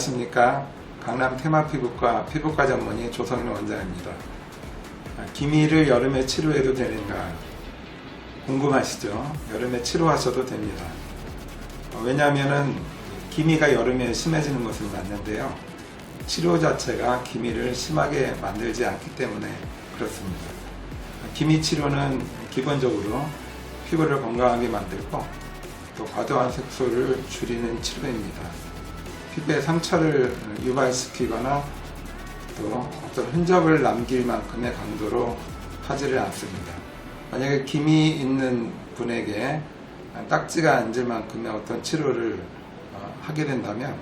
안녕하십니까. 강남 테마피부과 피부과 전문의 조성인 원장입니다. 아, 기미를 여름에 치료해도 되는가 궁금하시죠? 여름에 치료하셔도 됩니다. 어, 왜냐하면 기미가 여름에 심해지는 것은 맞는데요. 치료 자체가 기미를 심하게 만들지 않기 때문에 그렇습니다. 기미 치료는 기본적으로 피부를 건강하게 만들고 또 과도한 색소를 줄이는 치료입니다. 피부에 상처를 유발시키거나 또 어떤 흔적을 남길 만큼의 강도로 하지를 않습니다. 만약에 김이 있는 분에게 딱지가 앉을 만큼의 어떤 치료를 어, 하게 된다면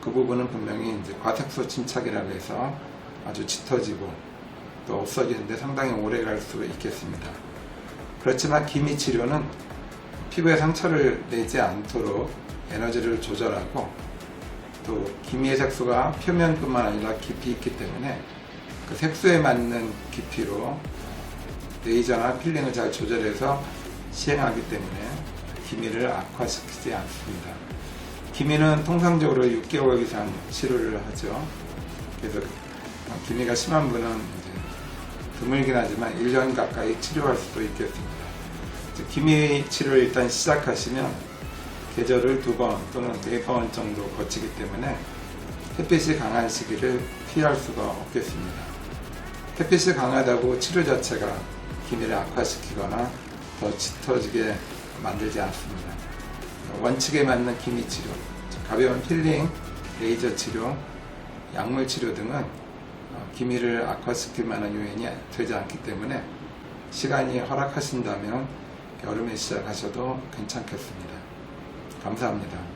그 부분은 분명히 이제 과색소 침착이라고 해서 아주 짙어지고 또 없어지는데 상당히 오래 갈 수 있겠습니다. 그렇지만 기미 치료는 피부에 상처를 내지 않도록 에너지를 조절하고 또 기미의 색소가 표면뿐만 아니라 깊이 있기 때문에 그 색소에 맞는 깊이로 레이저나 필링을 잘 조절해서 시행하기 때문에 기미를 악화시키지 않습니다. 기미는 통상적으로 6개월 이상 치료를 하죠. 그래서 기미가 심한 분은 드물긴 하지만 1년 가까이 치료할 수도 있겠습니다. 기미 치료를 일단 시작하시면 계절을 두 번 또는 네 번 정도 거치기 때문에 햇빛이 강한 시기를 피할 수가 없겠습니다. 햇빛이 강하다고 치료 자체가 기미를 악화시키거나 더 짙어지게 만들지 않습니다. 원칙에 맞는 기미 치료, 가벼운 필링, 레이저 치료, 약물 치료 등은 어, 기미를 악화시킬 만한 요인이 되지 않기 때문에 시간이 허락하신다면 여름에 시작하셔도 괜찮겠습니다. 감사합니다.